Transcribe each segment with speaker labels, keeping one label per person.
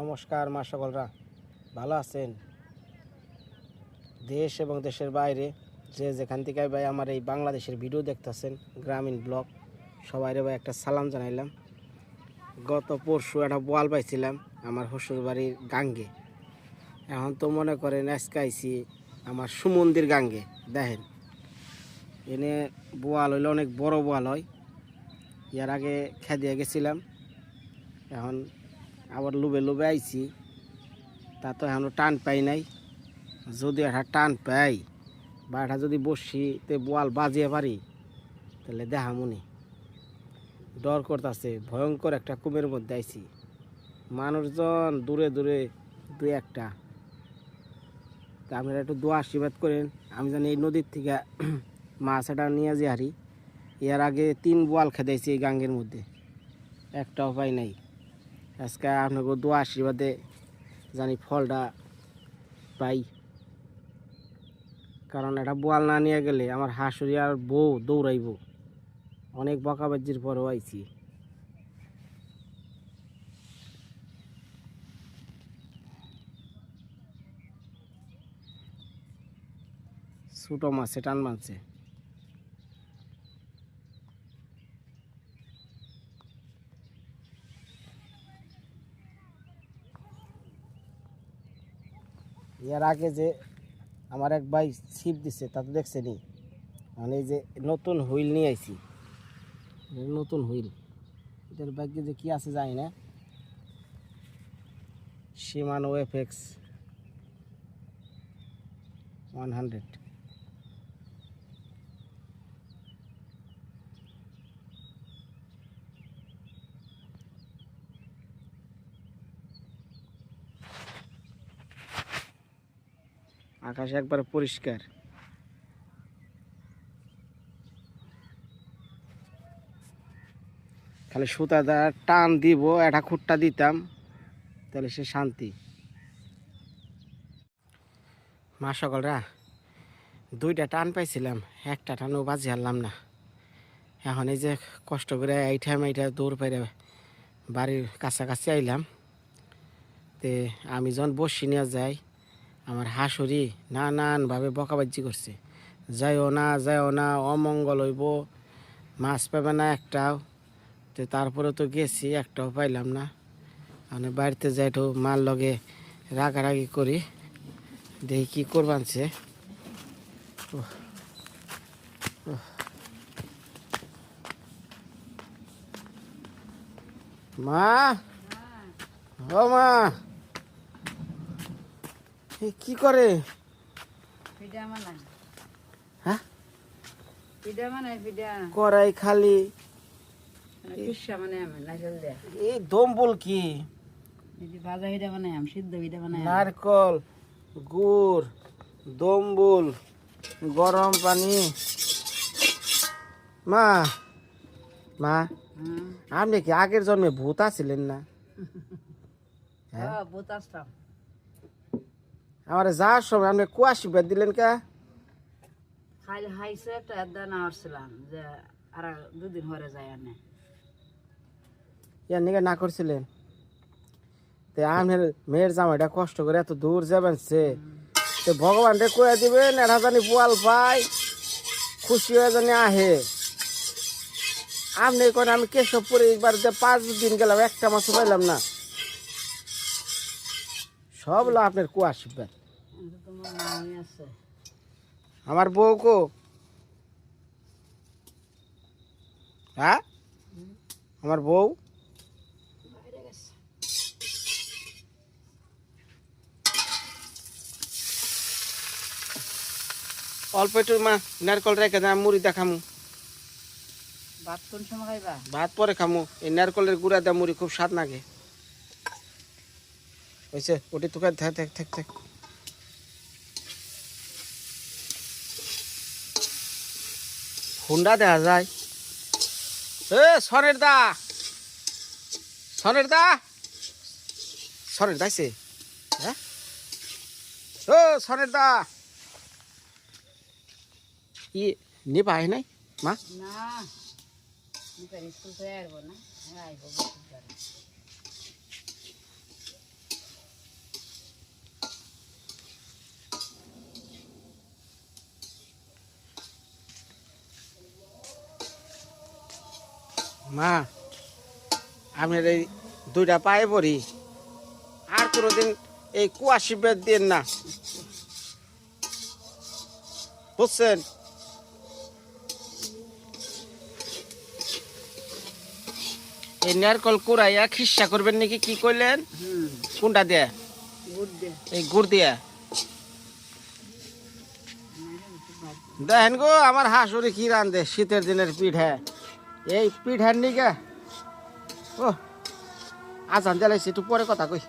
Speaker 1: নমস্কার মা সকলরা। ভালো আছেন? দেশ এবং দেশের বাইরে যে যেখান থেকে ভাই আমার এই বাংলাদেশের ভিডিও দেখতেছেন, গ্রামীণ ব্লগ, সবাইরে ভাই একটা সালাম জানাইলাম। গত পরশু একটা বোয়াল পাইছিলাম আমার শ্বশুর বাড়ির গাঙ্গে। এখন তো মনে করেন আজকে আইছি আমার সুমন্দির গাঙ্গে, দেখেন। এনে বোয়াল হইলে অনেক বড় বোয়াল হয়। ইয়ার আগে খেদিয়ে গেছিলাম। এখন আবার লুবে লুবে আইছি। তা তো এখনও টান পাই নাই। যদি একটা টান পাই বা এটা যদি বসি তে বোয়াল বাজিয়ে পারি, তাহলে দেখা মনে। ডর করতেছে, ভয়ঙ্কর একটা কুমের মধ্যে আইছি। মানুষজন দূরে দূরে দু একটা। তা আপনারা একটু দোয়া আশীর্বাদ করেন। আমি জানি এই নদীর থেকে মাছ এটা নিয়ে যে হারি এর আগে তিন বোয়াল খেদাইছি এই গাঙ্গের মধ্যে। একটাও পাই নাই। আজকে আপনাকে দোয়া আশীর্বাদে জানি ফলটা পাই। কারণ এটা বোয়াল না নিয়ে গেলে আমার হাঁসুরি আর বউ দৌড়াইব। অনেক বকাবাজির পরেও আইছি। ছোটো মাছে, টান মারছে এর আগে যে আমার এক ভাই ছিপ দিছে তা তো দেখছেনি মানে এই যে নতুন হুইল নিয়ে আইছি। এই নতুন হুইল। এটার ব্যাগে যে কি আছে জানি না। সীমানো এফেক্স ওয়ান হান্ড্রেড। আকাশ একবার পরিষ্কার। খালি সুতা টান দিব, একটা খুঁটটা দিতাম, তাহলে সে শান্তি। মা সকলরা দুইটা টান পাইছিলাম, একটা টানও বাজি হারলাম না। এখন এই যে কষ্ট করে এইঠাম এইটা দৌড় পাইরে বাড়ির কাছাকাছি আইলাম, তে আমি যখন বসি নিয়ে যাই আমার হাঁসুরি নানানভাবে বকাবাজি করছে। যাইও না যাইও না অমঙ্গল হইব মাছ পাবে না একটাও। তো তারপরে তো গেছি একটাও পাইলাম না। মানে বাড়িতে যাই একটু মার লগে রাগারাগি করি দেখি কী করবানছে। মা! ও মা! কি করে? হ্যাঁ? কড়াই খালি
Speaker 2: মানে
Speaker 1: এই দম্বুল কি? নারকল গুড় দম্বুল গরম পানি। মা মা আপনি কি আগের জন্মে ভূত আছিলেন না? হ্যাঁ?
Speaker 2: বহুত আসতাম।
Speaker 1: আমার যাওয়ার সময় আপনি কুয়াশি বেদ দিলেন কে?
Speaker 2: খাইলে তো একদিন আসছিলাম যে আর দুদিন হরে যায় আনে।
Speaker 1: ইয়ার নিকে না করছিলেন? তে মেয়ের জামাইটা কষ্ট করে এত দূর যাবেন সে তো ভগবান রে কয়ে দিবেন এটা জানি পোয়াল পাই খুশি হয়ে জানি আহে। আপনি কোন আমি কেশবপুরে একবার যে পাঁচ দিন গেলাম একটা মাছ পাইলাম না। সব হলো আপনার
Speaker 2: আছে।
Speaker 1: আমার বউ কো? হ্যাঁ? আমার বউ? অল্প একটু মা নারকল রেখে দাম মুড়ি দেখামু
Speaker 2: ভাত কোন সময় খাইবা?
Speaker 1: ভাত পরে খামু। এই নারকলের গুঁড়া দেওয়া মুড়ি খুব স্বাদ লাগে। হয়েছে ওটি তোকে থাক থাক থাক থাক হুন্ডা দেখা যায়। এ সনের দা! সনের দা! সনের দাইছে হ্যাঁ? ও সনের দা! ই নিবা আহে নাই? মা?
Speaker 2: না স্কুল থেকে আসব না হ্যাঁ আইবো
Speaker 1: মা আপনার এই দুইটা পায়ে পড়ি। আর কোনোদিন এই কুয়াশি বেদ দিন না। বুঝছেন? এই নারকল কুড়াইয়া খিসা করবেন নাকি? কি করলেন কোনটা দিয়ে? এই গুড় দিয়া। দেখেন গো আমার হাঁসুরি কি রান্ধে শীতের দিনের পিঠা। এই পিঠার নিকা ও আজান জ্বালাইছি একটু পরে কথা কই।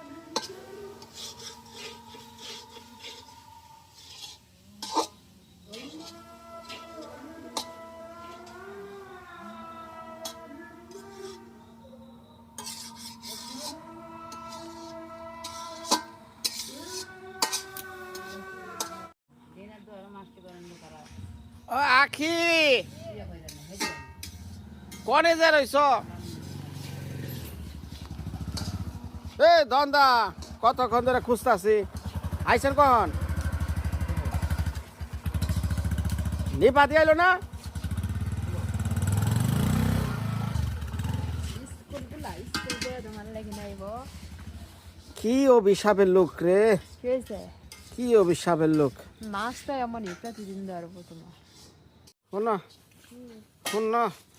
Speaker 1: কনে যে রইছ এ দন্দা কতক্ষণ ধরে খুঁজতাছি? আইসেন কখন? নিপা দিয়ে আইলো না? কি অভিশাপের লোক রে?
Speaker 3: কি
Speaker 1: অভিশাপের লোক?
Speaker 3: তো এমনই প্রতিদিন ধরবো তোমার।
Speaker 1: শোন শোন
Speaker 3: কি হয়েছে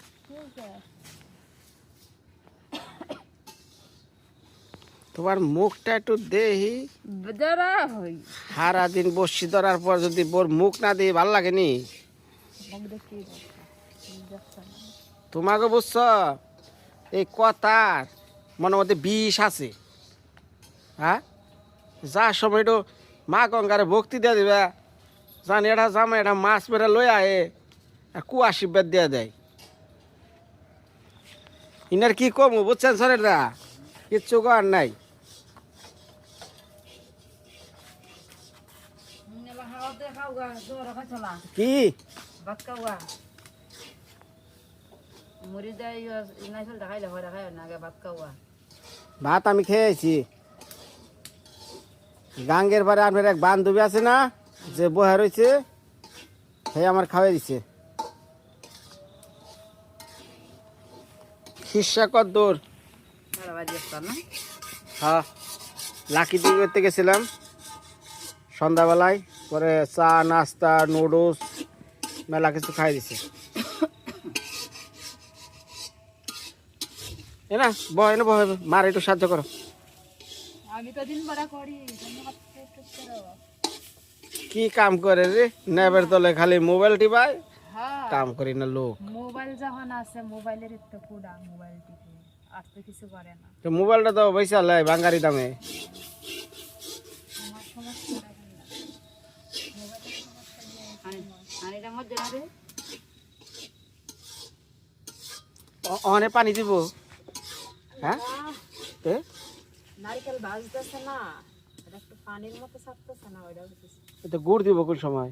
Speaker 1: তোমার মুখটা একটু দেহি। সারা দিন বসছি ধরার পর যদি বোর মুখ না দিই ভালো লাগেনি? তোমাকে বুঝছ এই কথার মনের মধ্যে বিষ আছে। হ্যাঁ? যার সময় একটু মা গঙ্গারে ভক্তি দিয়ে দিবে জানি এটা জামা এটা মাছ মেরে লই আয়ে আর কু আশীর্বাদ দিয়ে দেয়। ইনার কি কম বুঝছেন সরের দা কিচ্ছু কর নাই। কি?
Speaker 2: ভাত
Speaker 1: আমি খেয়েছি। গাঙ্গের পরে আপনার এক বান্ধবী আছে না, যে বহা রয়েছে, সে আমার খাওয়াই দিছে। খিসা কত দূর
Speaker 2: না?
Speaker 1: হ্যাঁ লাকি দিয়ে করতে গেছিলাম। সন্ধ্যাবেলায় পরে চা নাস্তা নুডলস মেলা কিছু খাই দিছে। এ না বহ এনে বহ মার একটু সাহায্য করো।
Speaker 3: আমি তো দিন বড় করি।
Speaker 1: কি কাম করে রে? নেবের তলে খালি মোবাইল টিপায় কাম করি না লোক।
Speaker 3: মোবাইল যখন আছে মোবাইলের একটু কুড়া মোবাইল টিপে। আর তো কিছু করে না।
Speaker 1: তো মোবাইলটা তো পয়সা লাই বাঙ্গারি দামে। অনে পানি দিব। হ্যাঁ?
Speaker 3: নারকেল ভাজতেছে না। এটা একটু পানির মতো ছাড়তেছে না ওইটা
Speaker 1: তো গুড় দিব কোন সময়?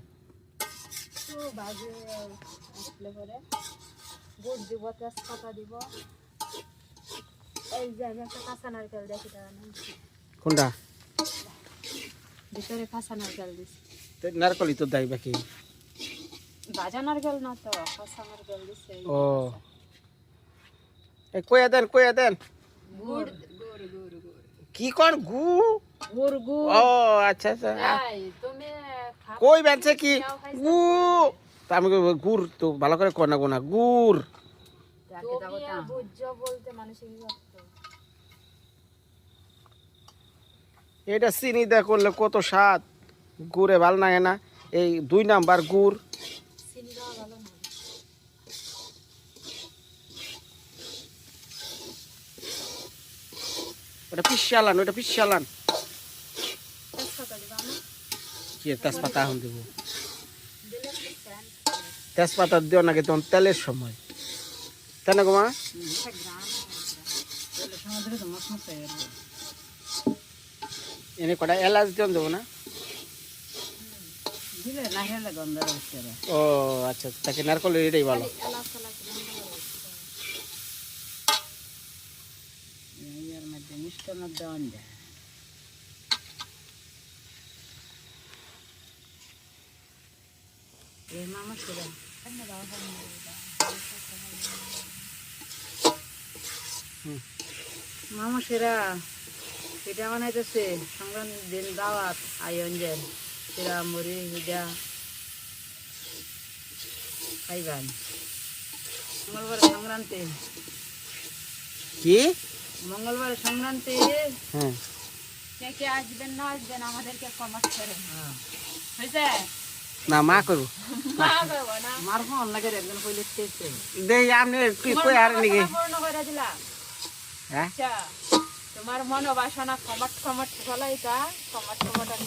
Speaker 3: একটু ভাজে আসলে পরে। গুড় দিব তেজপাতা দিব। এই যে আমি একটা কাঁচা নারকেল দেখি তারা
Speaker 1: কোনটা?
Speaker 3: ভিতরে কাঁচা নারকেল দিছি।
Speaker 1: তো তো দেয় বাকি।
Speaker 3: ভাজা নারকেল না তো কাঁচা নারকেল দিছে।
Speaker 1: ও। এ কইয়া দেন কইয়া দেন।
Speaker 3: গুড় গুড় গুড়
Speaker 1: কি কোন গু?
Speaker 3: গুড় গুড়।
Speaker 1: ও আচ্ছা আচ্ছা।
Speaker 3: তুমি
Speaker 1: কই বেনছে কি? গু তা আমি গুড় তো ভালো করে কর না গোনা গুড়। এটা চিনি দা করলে কত স্বাদ। গুড়ে ভালো লাগে না। এই দুই নাম্বার গুড়। ওটা পিসালান ওটা পিসালান
Speaker 3: তেজপাতা দিবা না
Speaker 1: কি তেজপাতা এখন দেবো? তেজপাতা দিও নাকি তখন তেলের সময়। তাই না গো এনে কটা এলাচ দিও দেবো না? ও আচ্ছা তাকে নারকলের এটাই ভালো।
Speaker 3: এলাচ এলাচ গন্ধ
Speaker 2: মামা সেরা পিঠা বানাইতেছে। সংক্রান্তি দিন দাওয়াত সেরা মুড়ি হিডা খাইবান। মঙ্গলবার সংক্রান্তি।
Speaker 1: কি?
Speaker 2: মঙ্গলবার সংক্রান্তি।
Speaker 1: হ্যাঁ।
Speaker 3: কে কে আসবেন না আসবেন আমাদেরকে কমেন্ট করেন।
Speaker 2: হ্যাঁ।
Speaker 3: হয়েছে?
Speaker 1: না মা আপনি কি কই আর নাকি
Speaker 3: করে দিলাম।
Speaker 1: হ্যাঁ?
Speaker 3: আচ্ছা কমট কমট কমট কমট আমি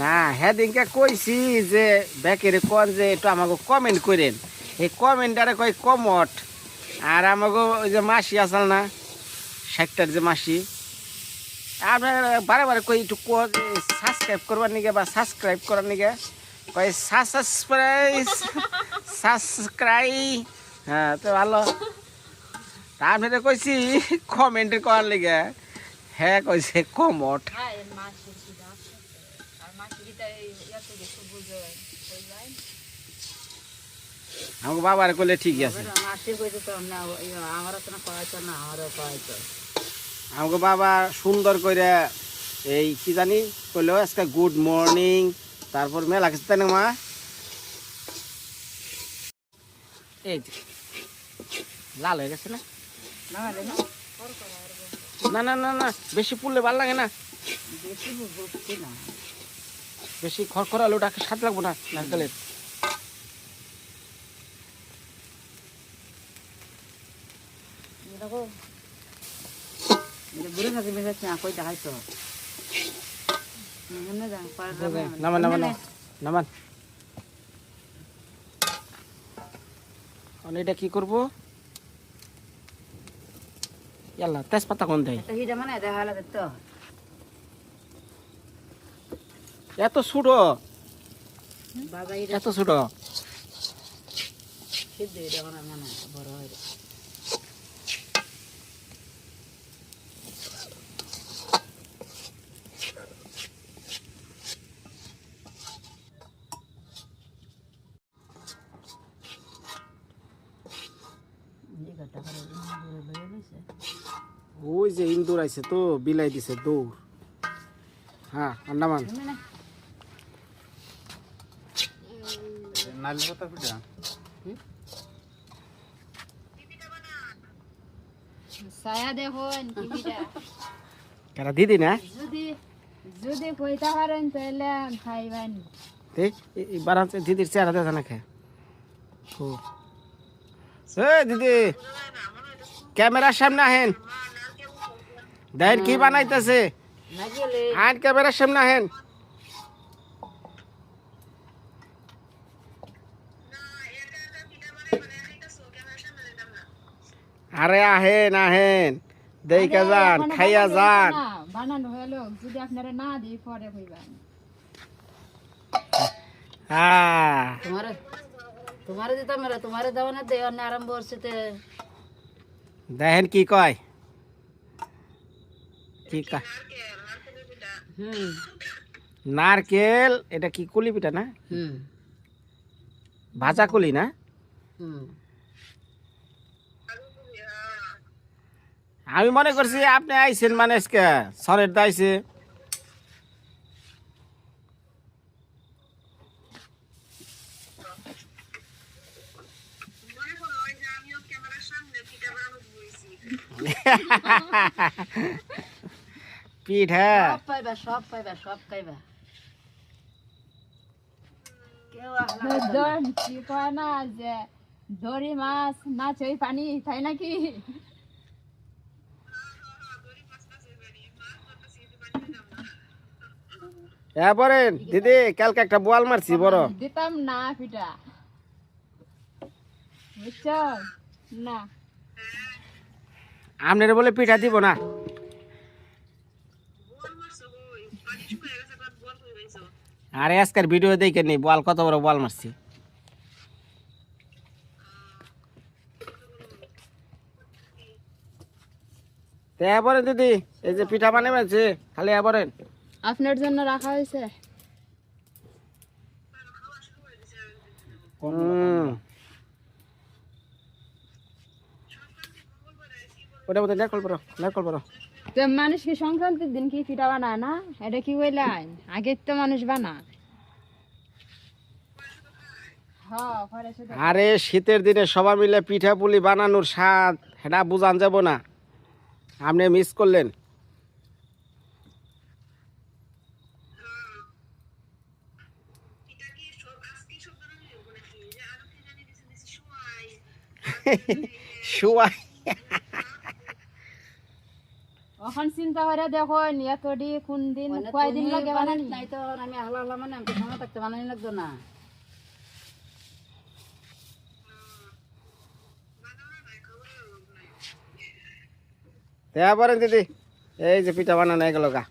Speaker 1: না হ্যাঁ দিনকে কইছি যে ব্যাকের কোন যে একটু আমাকে কমেন্ট করেন। এই কমেন্টারে কই কমট। আর আমাকে ওই যে মাসি আসাল না ষাটটার যে মাসি আপনার বারে বারে কই একটু সাবস্ক্রাইব করবার নিগে বা সাবস্ক্রাইব করার নিগে। কই সাবস্ক্রাইব সাবস্ক্রাইব হ্যাঁ তো ভালো। আপনাদের কইছি কমেন্ট করার লিগে হ্যাঁ কইছে কমট
Speaker 3: হ্যাঁ
Speaker 1: আমাকে বাবার কইলে ঠিকই আছে।
Speaker 2: কইতে তো না তো না আমারও কয়েছে
Speaker 1: আমাকে বাবা সুন্দর করে এই কি জানি কইলো আজকে গুড মর্নিং তারপর মেলা কিছু তাই না মা? এই লাল হয়ে গেছে না?
Speaker 2: না না
Speaker 1: না। না বেশি পুড়লে ভালো লাগে না?
Speaker 2: বেশি বুঝছি না।
Speaker 1: বেশি আলু ওটাকে স্বাদ লাগবো না নারকেলের?
Speaker 2: না কই দেখাইছো
Speaker 1: নামান নামান নামান। নামান। এটা কি করব? ইয়াল্লা তেজপাতা কোন দেয়?
Speaker 2: মানে
Speaker 1: এত ছোট। এত ছোট।
Speaker 2: মানে মানে বড়
Speaker 1: আইছে তো বিলাই দিছে দৌড়। হ্যাঁ আন্দামান
Speaker 3: ছায়া দেখুন টিভিটা।
Speaker 1: কারা দিদি না?
Speaker 3: যদি কইতে পারেন তাহলে খাইবেন।
Speaker 1: এবার দিদির চেহারা দেখা না খায় দিদি ক্যামেরার সামনে আহেন। দেখেন কি বানাইতেছে
Speaker 2: না গেলে
Speaker 1: আইন ক্যামেরার সামনে আহেন আরে আহেন আহেন দেখে যান খাইয়া যান
Speaker 3: বানানো হলো যদি আপনারা না দিই পরে কইবেন
Speaker 1: হ্যাঁ
Speaker 2: তোমার তোমারে দিতাম মেরা তোমারে দেওয়া না দেওয়া না আরম্ভ করছে তে
Speaker 1: দেখেন কি কয় কি কয়
Speaker 2: হুম।
Speaker 1: নারকেল এটা কি কুলি পিঠা না?
Speaker 2: হুম।
Speaker 1: ভাজা কুলি না?
Speaker 2: হুম।
Speaker 1: আমি মনে করছি আপনি আইছেন মানে আজকে সরের দাইছে পিঠা
Speaker 2: সব পাইবা সব পাইবা সব খাইবা।
Speaker 3: কি কয় না যে মাছ ওই পানি তাই নাকি?
Speaker 1: এরপরে দিদি কালকে একটা বোয়াল মারছি বড়।
Speaker 3: দিতাম না পিঠা। বুঝছ? না।
Speaker 1: আপনার বলে পিঠা দিব না। আরে আজকের ভিডিও দেখে নি বল কত বড় বল মারছি। এবারে দিদি এই যে পিঠা বানিয়ে আছে খালি এবারে
Speaker 3: আপনার জন্য রাখা হয়েছে?
Speaker 1: ওটা বোধ হয় কল করো কল করো
Speaker 3: তো মানুষ কি সংক্রান্তির দিন কি পিঠা বানায় না? এটা কি বললেন আগে তো মানুষ বানায়। হ্যাঁ
Speaker 1: আরে শীতের দিনে সবাই মিলে পিঠা পুলি বানানোর স্বাদ সেটা বুঝান যাব না। আপনি মিস করলেন। শুয়াই।
Speaker 3: এখন চিন্তা করে দেখো এতটি কোন দিন কয়দিন লাগে বানানি
Speaker 2: নাই তো আমি আহলা আহলা মানে আমি সময় থাকতে বানানি লাগতো না।
Speaker 1: দেয়া পারেন দিদি এই যে পিঠা বানানো গেল গা।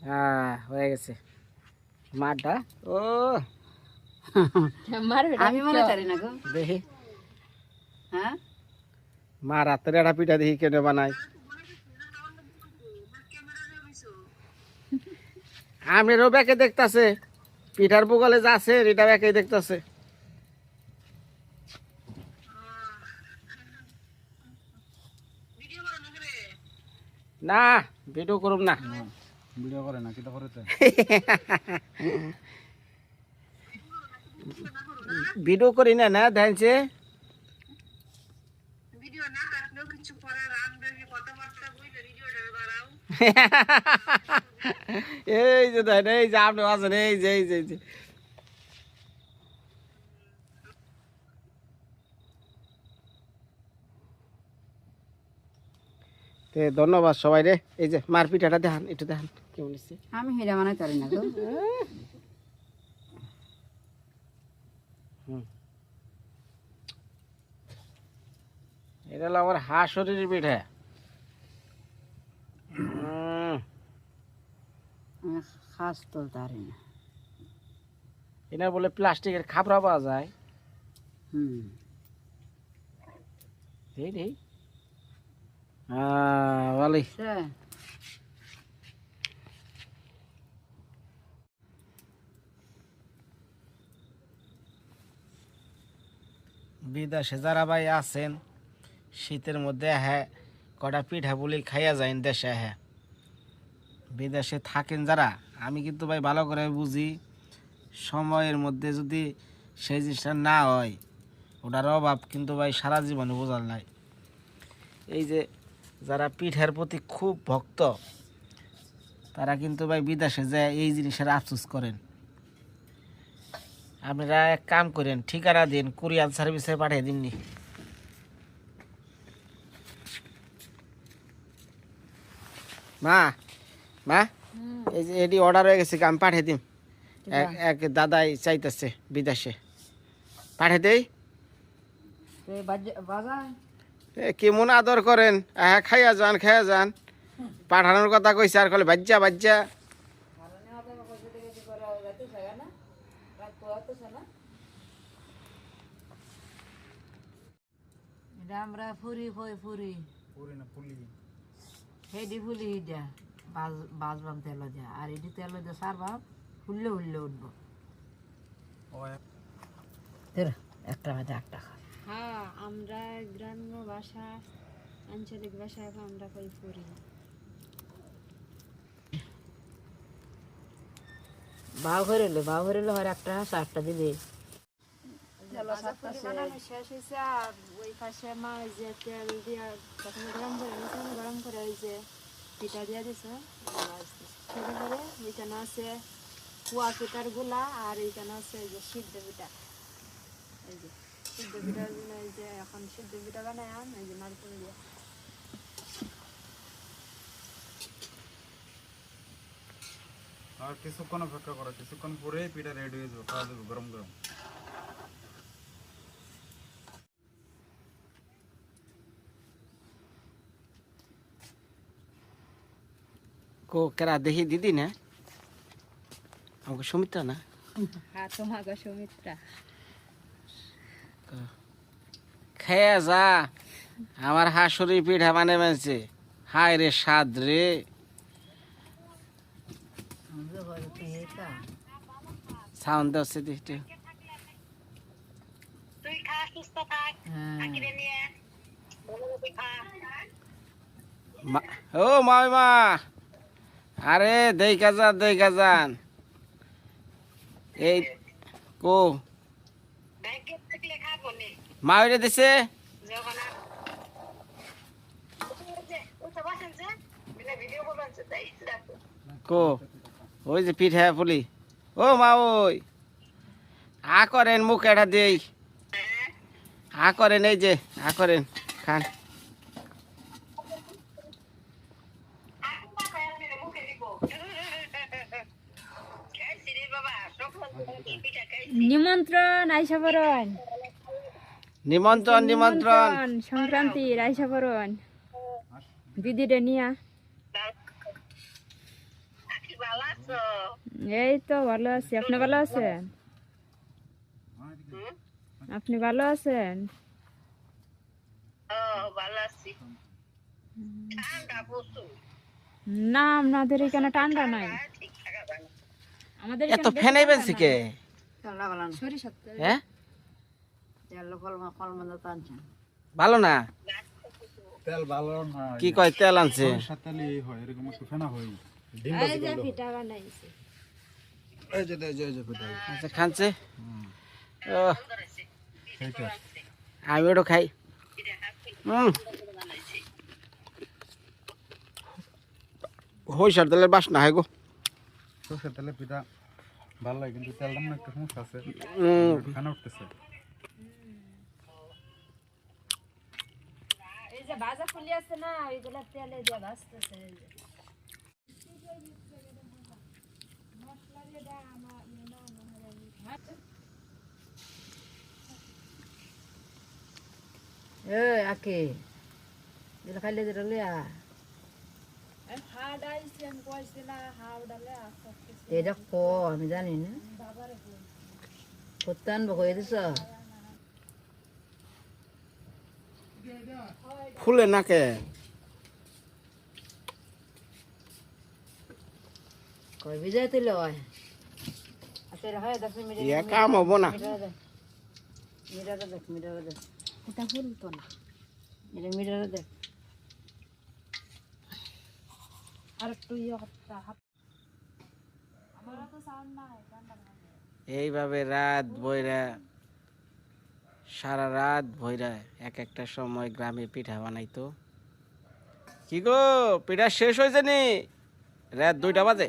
Speaker 1: হ্যাঁ হয়ে গেছে। মাঠটা ও।
Speaker 3: মারবে
Speaker 2: আমি মনে পারি না গো।
Speaker 1: দেখি
Speaker 2: হ্যাঁ?
Speaker 1: মা রাতের একটা পিঠা দেখি কেন বানাই আপনারও ব্যাকে দেখতাছে। পিঠার বুগলে যা আছে এটা ব্যাকে দেখতাছে। না ভিডিও করুম না।
Speaker 4: ভিডিও করে না কিটা করে
Speaker 1: ভিডিও করি না না ধ্যানছে। এই যে দেন এই যে আপনি আছেন এই যে এই যে এই যে। ধন্যবাদ সবাই রে। এই যে মার পিঠাটা দেখান একটু দেখান কেমন
Speaker 2: আমি হিরা বানাই পারি না গো।
Speaker 1: এটা হলো আমার হাঁস শরীরের পিঠা। উম,
Speaker 2: আমি খাস তো পারি না
Speaker 1: এটা বলে প্লাস্টিকের খাপড়া পাওয়া যায়।
Speaker 2: হুম।
Speaker 1: এই ভালোই বিদেশে যারা ভাই আছেন শীতের মধ্যে হ্যাঁ কটা পিঠা পুলি খাইয়া যায় দেশে হ্যাঁ। বিদেশে থাকেন যারা, আমি কিন্তু ভাই ভালো করে বুঝি, সময়ের মধ্যে যদি সেই জিনিসটা না হয়, ওটার অভাব কিন্তু ভাই সারা জীবনে বোঝার নাই। এই যে যারা পিঠার প্রতি খুব ভক্ত, তারা কিন্তু ভাই বিদেশে যায় এই জিনিসের আফসোস করেন। আপনারা এক কাম করেন, ঠিকানা দিন কুরিয়ার সার্ভিসে পাঠিয়ে দিননি। মা মা এই যে এটি অর্ডার হয়ে গেছে আমি পাঠিয়ে দিম। এক- এক দাদাই চাইতেছে বিদেশে। পাঠিয়ে দেই। এ, কেমন আদর করেন? হ্যাঁ খাইয়া যান খাইয়া যান। পাঠানোর কথা কইছে আর কলে বাজ্যা বাজ্যা।
Speaker 2: এটা আমরা ফুরি ফুরি ফুরি।
Speaker 4: পুরি না পুলি
Speaker 2: হেডি ফুলি এটা বাজ বাজবাম তেল দিয়া। আর এটি তেল দিয়ে সারবাম হুললে হুললে উঠবো। একটা বাজে একটা খা
Speaker 3: হ্যাঁ আমরা গ্রাম্য ভাষা আঞ্চলিক ভাষা এখন আমরা কই করি
Speaker 2: বাউ হরিলে বাউ হরিলে হয় একটা চারটা দিবি।
Speaker 3: বানানো শেষ হয়েছে আর ওই পাশে মা ওই যে তেল দিয়া তখন গরম করে নিয়েছে গরম করে ওই যে পিঠা দিয়ে দিছে সেটা করে ওইখানে আছে কুয়া পিঠারগুলা আর এইখানে আছে এই যে সিদ্ধ পিঠা এই যে সিদ্ধ পিঠার জন্য এই যে এখন সিদ্ধ পিঠা বানায় এই যে নারকেল দিয়ে
Speaker 4: আর কিছুক্ষণ অপেক্ষা করো কিছুক্ষণ পরেই পিঠা রেডি হয়ে যাবে খাওয়া যাবে গরম গরম
Speaker 1: কো কেরা দেখি দিদি না? আমাকে সুমিত্রা না?
Speaker 3: হ্যাঁ তোমাকে সুমিত্রা।
Speaker 1: খেয়ে যা আমার হাসুরি পিঠা মানে মানছে হায় রে স্বাদ রে। সাউন্ড দচ্ছে দিতে
Speaker 2: হ্যাঁ।
Speaker 1: মা- ও মামিমা। আরে, দেখা যান দেখা যান এই, কো। মাউরে দিছে? কো। ওই যে পিঠা পুলি। ও মা ওই আ করেন, মুখ এটা দেই। আ করেন, এই যে, আ করেন, খান।
Speaker 3: নিমন্ত্রণ আইসা বরণ।
Speaker 1: নিমন্ত্রণ নিমন্ত্রণ।
Speaker 3: নিয়া। এই তো ভালো আছি। আপনি ভালো আছেন? আপনি ভালো আছেন? না আপনাদের এখানে ঠান্ডা নাই। আমাদের
Speaker 1: এত
Speaker 2: না
Speaker 1: হ্যাঁ? ভালো না?
Speaker 4: তেল ভালো না
Speaker 1: কি কয় তেল আনছে?
Speaker 4: হয় এরকম একটু ফেনা হয়।
Speaker 1: আচ্ছা খানছে? আমি ওটা খাই। হইসার তেলের বাসনা হয় গো।
Speaker 4: সরষের তেলে পিঠা ভালো লাগে কিন্তু তেলটা মনে একটু সমস্যা আছে। ফেনা উঠতেছে।
Speaker 3: এই যে ভাজা ফুলি আছে না ওইগুলা তেলে দিয়ে ভাজতেছে।
Speaker 2: এ আকে যেটা খাইলে যেটা লিয়া এটা ক আমি জানি না করতে আনব কয়ে দিছ
Speaker 1: ফুলে নাকে
Speaker 2: হয় দশ মিনিট
Speaker 1: ইয়া কাম হব না
Speaker 2: দেখ মিটারে দেখ
Speaker 3: এটা ফুলতো না
Speaker 2: এটা মিটারে দেখ
Speaker 3: আর একটু ইয়ে
Speaker 1: এইভাবে রাত বইরা সারা রাত বইরা এক একটা সময় গ্রামে পিঠা বানাইতো। কি গো, পিঠা শেষ হয়েছে নি? রাত দুইটা বাজে।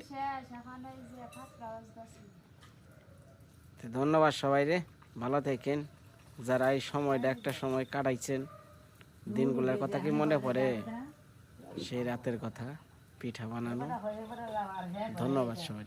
Speaker 1: ধন্যবাদ সবাই রে, ভালো থাকেন। যারা এই সময়টা একটা সময় কাটাইছেন, দিনগুলোর কথা কি মনে পড়ে? সেই রাতের কথা, পিঠা বানানো। ধন্যবাদ সবাই